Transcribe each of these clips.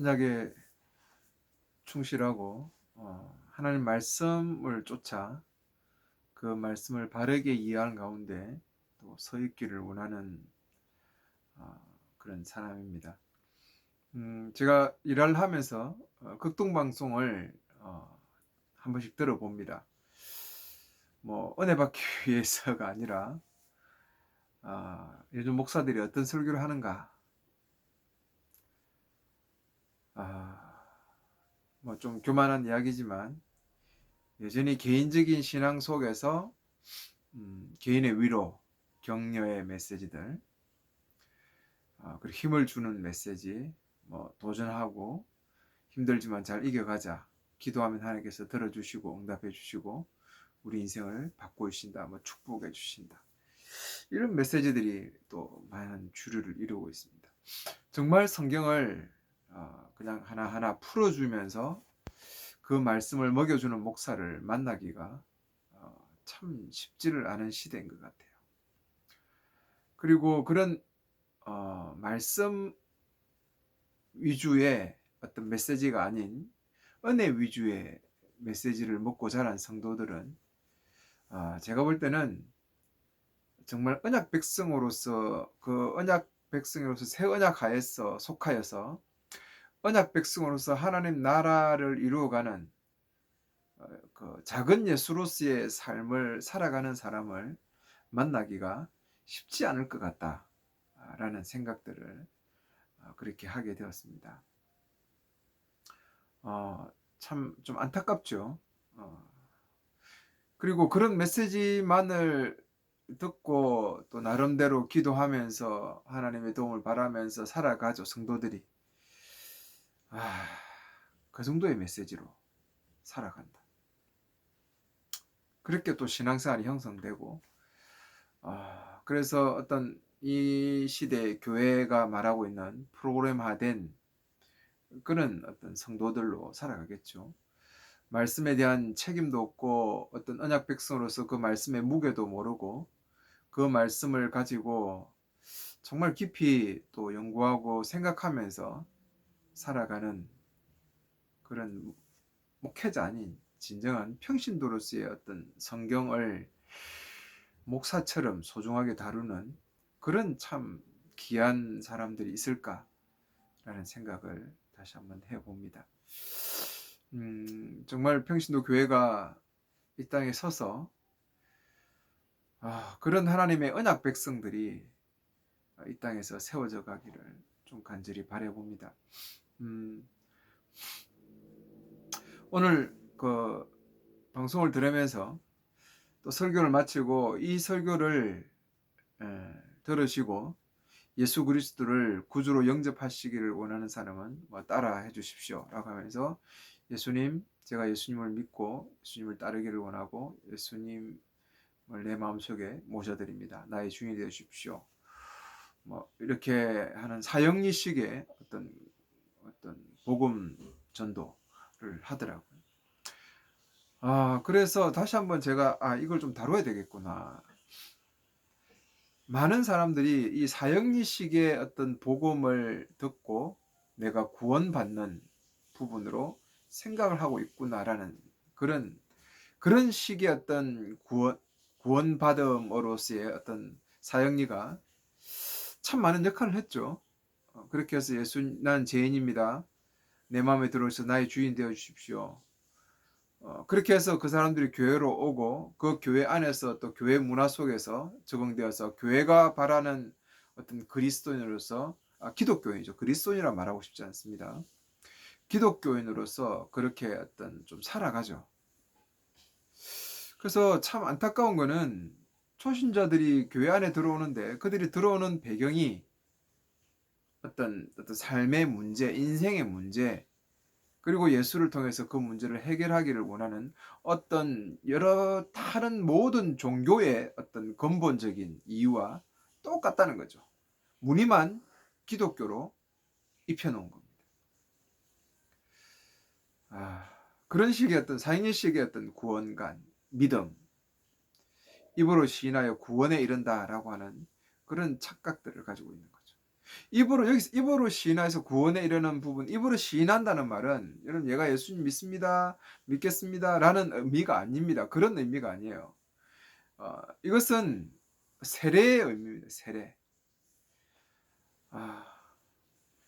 언약에 충실하고 어, 하나님 말씀을 쫓아 그 말씀을 바르게 이해하는 가운데 또 서 있기를 원하는 어, 그런 사람입니다. 음, 제가 일을 하면서 어, 극동 방송을 어, 한 번씩 들어봅니다. 뭐 은혜 받기 위해서가 아니라 아, 요즘 목사들이 어떤 설교를 하는가 뭐 좀 교만한 이야기지만 여전히 개인적인 신앙 속에서 음, 개인의 위로, 격려의 메시지들, 아, 그리고 힘을 주는 메시지, 뭐 도전하고 힘들지만 잘 이겨가자. 기도하면 하나님께서 들어주시고 응답해 주시고 우리 인생을 바꿔 주신다, 뭐 축복해 주신다. 이런 메시지들이 또 많은 주류를 이루고 있습니다. 정말 성경을 어, 그냥 하나하나 풀어주면서 그 말씀을 먹여주는 목사를 만나기가 어, 참 쉽지를 않은 시대인 것 같아요. 그리고 그런 어, 말씀 위주의 어떤 메시지가 아닌 은혜 위주의 메시지를 먹고 자란 성도들은 아, 제가 볼 때는 정말 언약 백성으로서 그 언약 백성으로서 새 언약 하에서 속하여서 언약 백성으로서 하나님 나라를 이루어가는 어, 그 작은 예수로서의 삶을 살아가는 사람을 만나기가 쉽지 않을 것 같다라는 생각들을 어, 그렇게 하게 되었습니다. 어, 참 좀 안타깝죠. 어, 그리고 그런 메시지만을 듣고 또 나름대로 기도하면서 하나님의 도움을 바라면서 살아가죠 성도들이. 아, 그 정도의 메시지로 살아간다. 그렇게 또 신앙생활이 형성되고, 아, 그래서 어떤 이 시대 교회가 말하고 있는 프로그램화된 그런 어떤 성도들로 살아가겠죠. 말씀에 대한 책임도 없고 어떤 언약 백성으로서 그 말씀의 무게도 모르고 그 말씀을 가지고 정말 깊이 또 연구하고 생각하면서 살아가는 그런 목회자 아닌 진정한 평신도로서의 어떤 성경을 목사처럼 소중하게 다루는 그런 참 귀한 사람들이 있을까라는 생각을 다시 한번 해봅니다. 음, 정말 평신도 교회가 이 땅에 서서 아, 그런 하나님의 언약 백성들이 이 땅에서 세워져 가기를 좀 간절히 바라봅니다. 음, 오늘 그 방송을 들으면서 또 설교를 마치고 이 설교를 에, 들으시고 예수 그리스도를 구주로 영접하시기를 원하는 사람은 뭐 따라 해 주십시오라고 하면서 예수님 제가 예수님을 믿고 예수님을 따르기를 원하고 예수님을 내 마음속에 모셔드립니다. 나의 주인이 되어 주십시오. 뭐 이렇게 하는 사형리식의 어떤 어떤 복음 전도를 하더라고요. 아 그래서 다시 한번 제가 아 이걸 좀 다뤄야 되겠구나. 많은 사람들이 이 사형리식의 어떤 복음을 듣고 내가 구원받는 부분으로 생각을 하고 있구나라는 그런 그런 식의 어떤 구원 구원받음으로서의 어떤 사형리가 참 많은 역할을 했죠. 어, 그렇게 해서 예수 난 죄인입니다. 내 마음에 들어오셔서 나의 주인 되어 주십시오. 어, 그렇게 해서 그 사람들이 교회로 오고 그 교회 안에서 또 교회 문화 속에서 적응되어서 교회가 바라는 어떤 그리스도인으로서 아, 기독교인이죠. 그리스도인이라 말하고 싶지 않습니다. 기독교인으로서 그렇게 어떤 좀 살아가죠. 그래서 참 안타까운 거는 초신자들이 교회 안에 들어오는데 그들이 들어오는 배경이 어떤 어떤 삶의 문제, 인생의 문제, 그리고 예수를 통해서 그 문제를 해결하기를 원하는 어떤 여러 다른 모든 종교의 어떤 근본적인 이유와 똑같다는 거죠. 무늬만 기독교로 입혀놓은 겁니다. 아, 그런 식의 어떤 사인의식의 어떤 구원관, 믿음, 입으로 시인하여 구원에 이른다라고 하는 그런 착각들을 가지고 있는 거죠. 입으로 여기서 입으로 시인해서 구원에 이르는 부분, 입으로 시인한다는 말은 여러분 얘가 예수님 믿습니다, 믿겠습니다라는 의미가 아닙니다. 그런 의미가 아니에요. 어, 이것은 세례의 의미입니다. 세례. 아,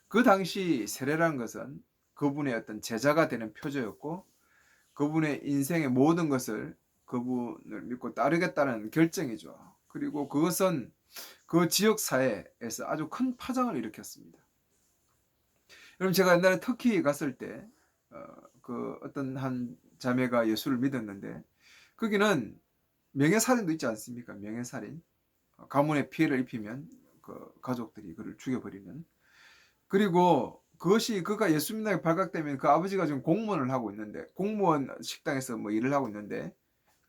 그 당시 세례라는 것은 그분의 어떤 제자가 되는 표제였고 그분의 인생의 모든 것을 그분을 믿고 따르겠다는 결정이죠. 그리고 그것은 그 지역 사회에서 아주 큰 파장을 일으켰습니다. 여러분 제가 옛날에 터키 갔을 때 어, 그 어떤 한 자매가 예수를 믿었는데 거기는 명예살인도 있지 않습니까? 명예살인 어, 가문에 피해를 입히면 그 가족들이 그를 죽여버리는 그리고 그것이 그가 예수 믿는 게 발각되면 그 아버지가 지금 공무원을 하고 있는데 공무원 식당에서 뭐 일을 하고 있는데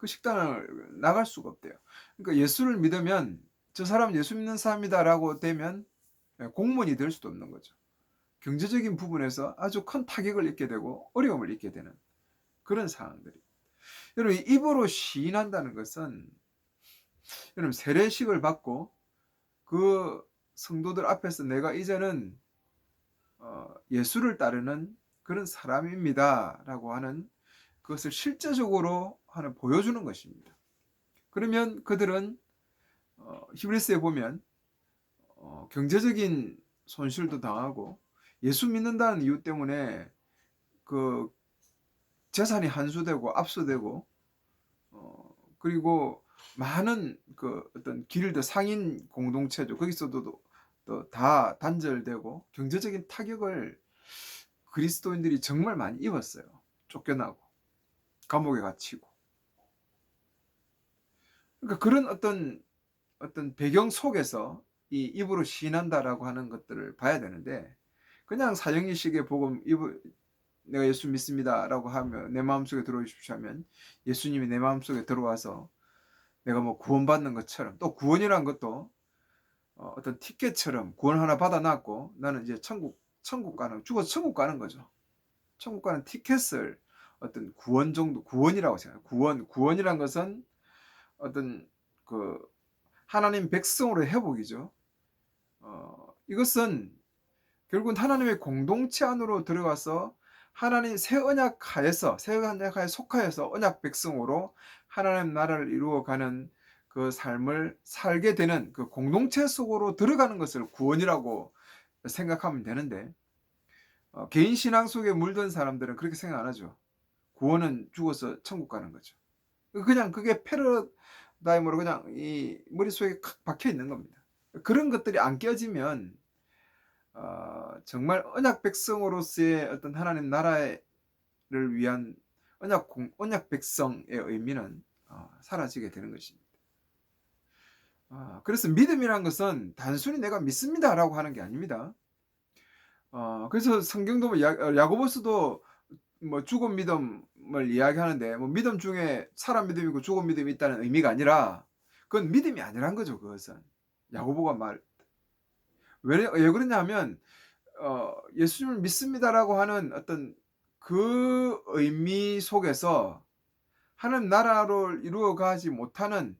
그 식당을 나갈 수가 없대요. 그러니까 예수를 믿으면 저 사람은 예수 믿는 사람이다라고 되면 예, 공무원이 될 수도 없는 거죠. 경제적인 부분에서 아주 큰 타격을 입게 되고 어려움을 입게 되는 그런 상황들이. 여러분 입으로 시인한다는 것은 여러분 세례식을 받고 그 성도들 앞에서 내가 이제는 어, 예수를 따르는 그런 사람입니다라고 하는 그것을 실제적으로 하는 보여주는 것입니다. 그러면 그들은 어, 히브리스에 보면 어, 경제적인 손실도 당하고 예수 믿는다는 이유 때문에 그 재산이 한수되고 압수되고 어, 그리고 많은 그 어떤 길드 상인 공동체죠 거기서도 또 다 단절되고 경제적인 타격을 그리스도인들이 정말 많이 입었어요 쫓겨나고 감옥에 갇히고 그러니까 그런 어떤 어떤 배경 속에서 이 입으로 시인한다라고 하는 것들을 봐야 되는데 그냥 사형리식의 복음 입을 내가 예수 믿습니다라고 하면 내 마음속에 들어오십시오 하면 예수님이 내 마음속에 들어와서 내가 뭐 구원받는 것처럼 또 구원이란 것도 어, 어떤 티켓처럼 구원 하나 받아놨고 나는 이제 천국 천국 가는 죽어서 천국 가는 거죠. 천국 가는 티켓을 어떤 구원 정도 구원이라고 생각해요. 구원 구원이란 것은 어떤 그 하나님 백성으로 회복이죠. 어, 이것은 결국은 하나님의 공동체 안으로 들어가서 하나님 새 언약 하에서 새 언약 하에 속하여서 언약 백성으로 하나님 나라를 이루어가는 그 삶을 살게 되는 그 공동체 속으로 들어가는 것을 구원이라고 생각하면 되는데 어, 개인 신앙 속에 물든 사람들은 그렇게 생각 안 하죠. 구원은 죽어서 천국 가는 거죠. 그냥 그게 패러다임으로 그냥 이 머릿속에 칵 박혀 있는 겁니다. 그런 것들이 안 깨어지면 어, 정말 언약 백성으로서의 어떤 하나님 나라를 위한 언약 공, 언약 백성의 의미는 어, 사라지게 되는 것입니다. 어, 그래서 믿음이란 것은 단순히 내가 믿습니다라고 하는 게 아닙니다. 어, 그래서 성경도 뭐 야, 어, 야고보스도 뭐 죽은 믿음 을 이야기하는데 뭐 믿음 중에 사람 믿음이고 죽은 믿음이 있다는 의미가 아니라 그건 믿음이 아니란 거죠. 그것은 야고보가 말 왜, 왜 그러냐면 어, 예수님을 믿습니다라고 하는 어떤 그 의미 속에서 하는 나라를 이루어가지 못하는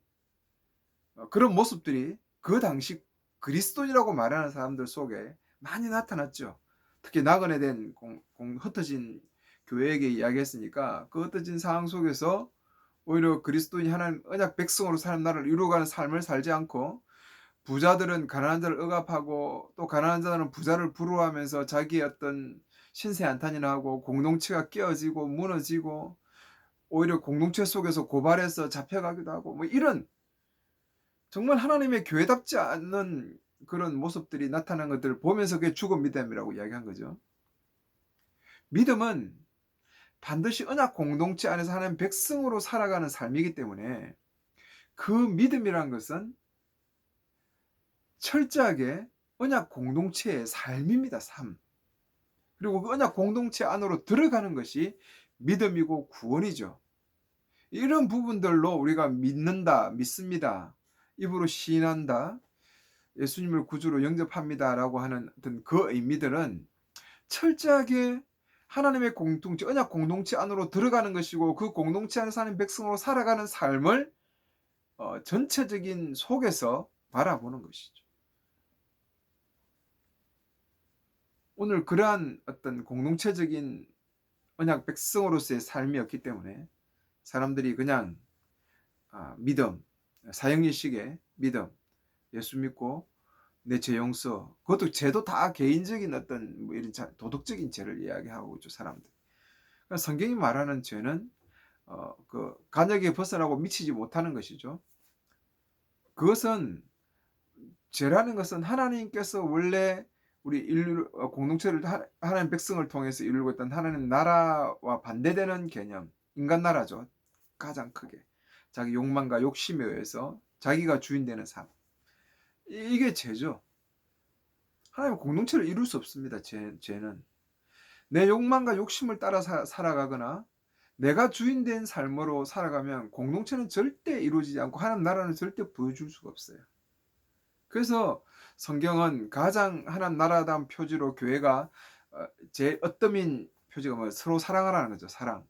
어, 그런 모습들이 그 당시 그리스도인이라고 말하는 사람들 속에 많이 나타났죠. 특히 나그네 된 공, 공, 흩어진 교회에게 이야기했으니까 그 흩어진 상황 속에서 오히려 그리스도인이 하나님 언약 백성으로 사는 나라를 이루어가는 삶을 살지 않고 부자들은 가난한 자를 억압하고 또 가난한 자들은 부자를 부러워하면서 자기의 어떤 신세 한탄이나 하고 공동체가 깨어지고 무너지고 오히려 공동체 속에서 고발해서 잡혀가기도 하고 뭐 이런 정말 하나님의 교회답지 않는 그런 모습들이 나타난 것들을 보면서 그게 죽은 믿음이라고 이야기한 거죠. 믿음은 반드시 언약 공동체 안에서 하나님 백성으로 살아가는 삶이기 때문에 그 믿음이란 것은 철저하게 언약 공동체의 삶입니다. 삶. 그리고 그 언약 공동체 안으로 들어가는 것이 믿음이고 구원이죠. 이런 부분들로 우리가 믿는다, 믿습니다. 입으로 시인한다. 예수님을 구주로 영접합니다라고 하는 어떤 그 의미들은 철저하게 하나님의 공동체, 언약 공동체 안으로 들어가는 것이고 그 공동체 안에 사는 백성으로 살아가는 삶을 어, 전체적인 속에서 바라보는 것이죠. 오늘 그러한 어떤 공동체적인 언약 백성으로서의 삶이었기 때문에 사람들이 그냥 아, 믿음, 사형리식의 믿음, 예수 믿고 내 죄 용서, 그것도 죄도 다 개인적인 어떤 뭐 이런 자- 도덕적인 죄를 이야기하고 있죠 사람들. 그러니까 성경이 말하는 죄는 어, 그 간역에 벗어나고 미치지 못하는 것이죠. 그것은 죄라는 것은 하나님께서 원래 우리 인류 어, 공동체를 하- 하나님 백성을 통해서 이루고 있던 하나님 나라와 반대되는 개념, 인간 나라죠. 가장 크게 자기 욕망과 욕심에 의해서 자기가 주인 되는 삶. 이- 이게 죄죠. 하나님 공동체를 이룰 수 없습니다. 죄, 죄는 내 욕망과 욕심을 따라 사, 살아가거나 내가 주인 된 삶으로 살아가면 공동체는 절대 이루어지지 않고 하나님 나라는 절대 보여줄 수가 없어요. 그래서 성경은 가장 하나님 나라다운 표지로 교회가 어, 제 어떠민 표지가 뭐 서로 사랑하라는 거죠. 사랑.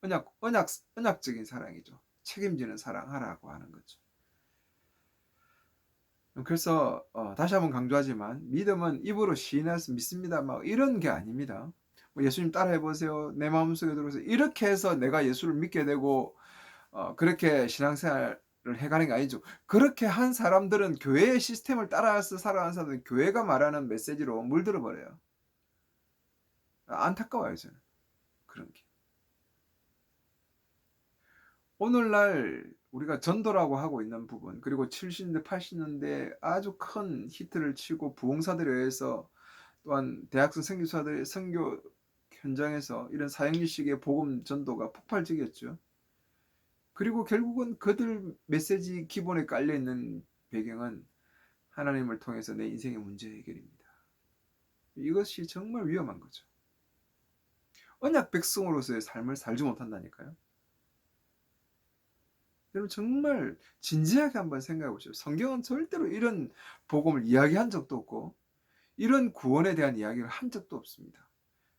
언약 언약 언약적인 사랑이죠. 책임지는 사랑하라고 하는 거죠. 그래서 어, 다시 한번 강조하지만 믿음은 입으로 시인해서 믿습니다. 막 이런 게 아닙니다. 뭐 예수님 따라해 보세요. 내 마음속에 들어서 이렇게 해서 내가 예수를 믿게 되고 어, 그렇게 신앙생활을 해가는 게 아니죠. 그렇게 한 사람들은 교회의 시스템을 따라서 살아가는 사람들은 교회가 말하는 메시지로 물들어 버려요. 안타까워요 저는 그런 게. 오늘날 우리가 전도라고 하고 있는 부분 그리고 70년대 80년대 아주 큰 히트를 치고 부흥사들에 의해서 또한 대학생 선교사들의 선교 현장에서 이런 사형리식의 복음 전도가 폭발적이었죠. 그리고 결국은 그들 메시지 기본에 깔려 있는 배경은 하나님을 통해서 내 인생의 문제 해결입니다. 이것이 정말 위험한 거죠. 언약 백성으로서의 삶을 살지 못한다니까요. 여러분 정말 진지하게 한번 생각해 보십시오. 성경은 절대로 이런 복음을 이야기한 적도 없고 이런 구원에 대한 이야기를 한 적도 없습니다.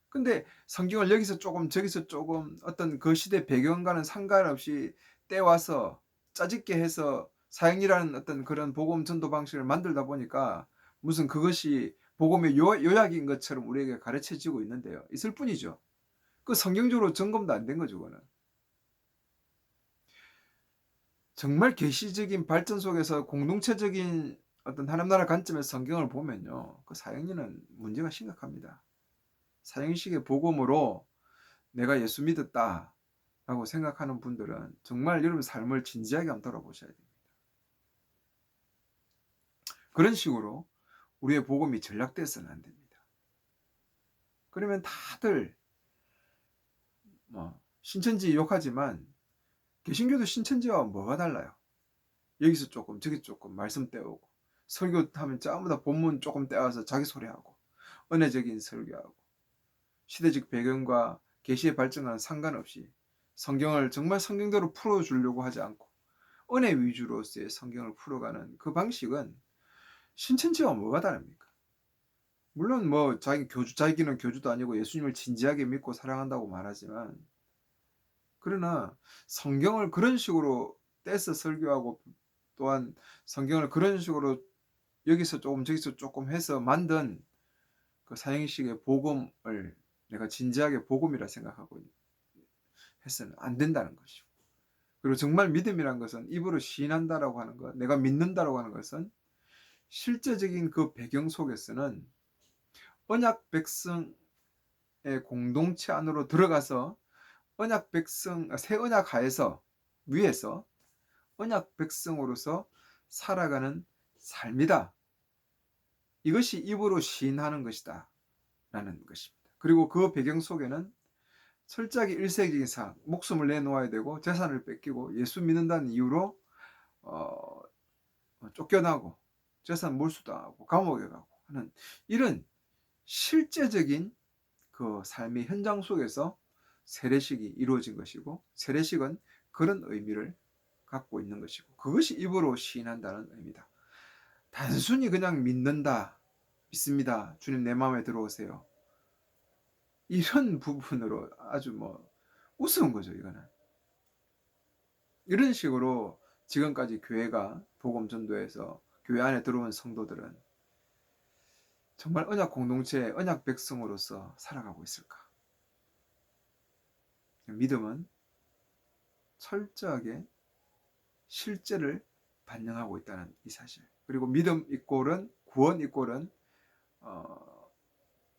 근데 성경을 여기서 조금 저기서 조금 어떤 그 시대 배경과는 상관없이 떼와서 짜집게 해서 사형이라는 어떤 그런 복음 전도 방식을 만들다 보니까 무슨 그것이 복음의 요, 요약인 것처럼 우리에게 가르쳐지고 있는데요. 있을 뿐이죠. 그 성경적으로 점검도 안 된 거죠, 그거는. 정말 계시적인 발전 속에서 공동체적인 어떤 하나님 나라 관점에서 성경을 보면요. 그 사형리는 문제가 심각합니다. 사형식의 복음으로 내가 예수 믿었다 라고 생각하는 분들은 정말 여러분 삶을 진지하게 한번 돌아보셔야 됩니다. 그런 식으로 우리의 복음이 전락돼서는 안 됩니다. 그러면 다들 뭐 신천지 욕하지만 개신교도 신천지와 뭐가 달라요? 여기서 조금 저기 조금 말씀 떼오고 설교 하면 전부 다 본문 조금 떼와서 자기 소리하고 은혜적인 설교하고 시대적 배경과 계시의 발전과는 상관없이 성경을 정말 성경대로 풀어주려고 하지 않고 은혜 위주로서의 성경을 풀어가는 그 방식은 신천지와 뭐가 다릅니까? 물론 뭐 자기 교주 자기는 교주도 아니고 예수님을 진지하게 믿고 사랑한다고 말하지만 그러나 성경을 그런 식으로 떼서 설교하고 또한 성경을 그런 식으로 여기서 조금 저기서 조금 해서 만든 그 사형식의 복음을 내가 진지하게 복음이라 생각하고 해서는 안 된다는 것이고 그리고 정말 믿음이란 것은 입으로 시인한다라고 하는 것 내가 믿는다라고 하는 것은 실제적인 그 배경 속에서는 언약 백성의 공동체 안으로 들어가서 언약 백성 새 언약 하에서 위에서 언약 백성으로서 살아가는 삶이다. 이것이 입으로 시인하는 것이다. 라는 것입니다. 그리고 그 배경 속에는 철저하게 일세적인 사 목숨을 내놓아야 되고 재산을 뺏기고 예수 믿는다는 이유로 어, 쫓겨나고 재산 몰수당하고 감옥에 가고 하는 이런 실제적인 그 삶의 현장 속에서 세례식이 이루어진 것이고 세례식은 그런 의미를 갖고 있는 것이고 그것이 입으로 시인한다는 의미다. 단순히 그냥 믿는다, 믿습니다. 주님 내 마음에 들어오세요. 이런 부분으로 아주 뭐 우스운 거죠, 이거는. 이런 식으로 지금까지 교회가 복음 전도에서 교회 안에 들어온 성도들은 정말 언약 공동체, 언약 백성으로서 살아가고 있을까? 믿음은 철저하게 실제를 반영하고 있다는 이 사실. 그리고 믿음 이꼴은 구원 이꼴은 어,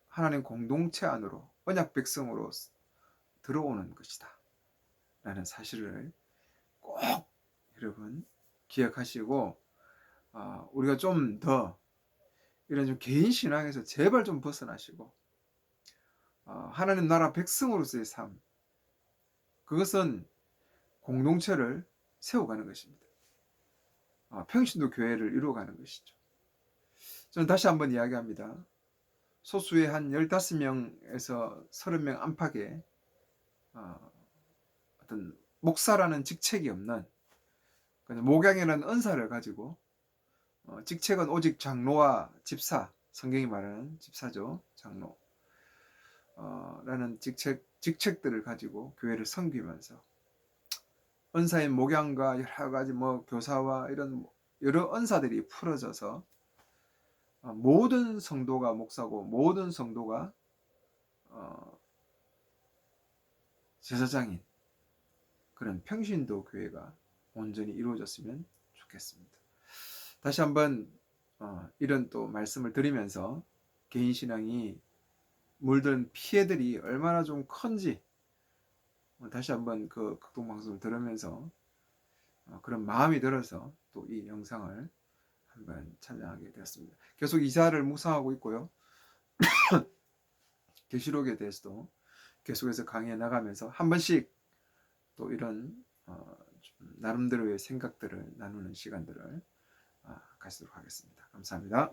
하나님 공동체 안으로 언약 백성으로 들어오는 것이다. 라는 사실을 꼭 여러분 기억하시고 어, 우리가 좀 더 이런 좀 개인 신앙에서 제발 좀 벗어나시고 어, 하나님 나라 백성으로서의 삶 그것은 공동체를 세워가는 것입니다. 어, 평신도 교회를 이루어가는 것이죠. 저는 다시 한번 이야기합니다. 소수의 한 15명에서 30명 안팎의 어, 어떤 목사라는 직책이 없는 목양이라는 은사를 가지고 어, 직책은 오직 장로와 집사 성경이 말하는 집사죠 장로 어, 라는 직책 직책들을 가지고 교회를 섬기면서 은사의 목양과 여러 가지 뭐 교사와 이런 여러 은사들이 풀어져서 어, 모든 성도가 목사고 모든 성도가 어, 제사장인 그런 평신도 교회가 온전히 이루어졌으면 좋겠습니다. 다시 한번 어, 이런 또 말씀을 드리면서 개인 신앙이 물든 피해들이 얼마나 좀 큰지 어, 다시 한번 그 극동 방송을 들으면서 어, 그런 마음이 들어서 또 이 영상을 한번 촬영하게 되었습니다. 계속 이사를 묵상하고 있고요. 계시록에 대해서도 계속해서 강의해 나가면서 한 번씩 또 이런 어, 좀 나름대로의 생각들을 나누는 시간들을 아, 가지도록 하겠습니다. 감사합니다.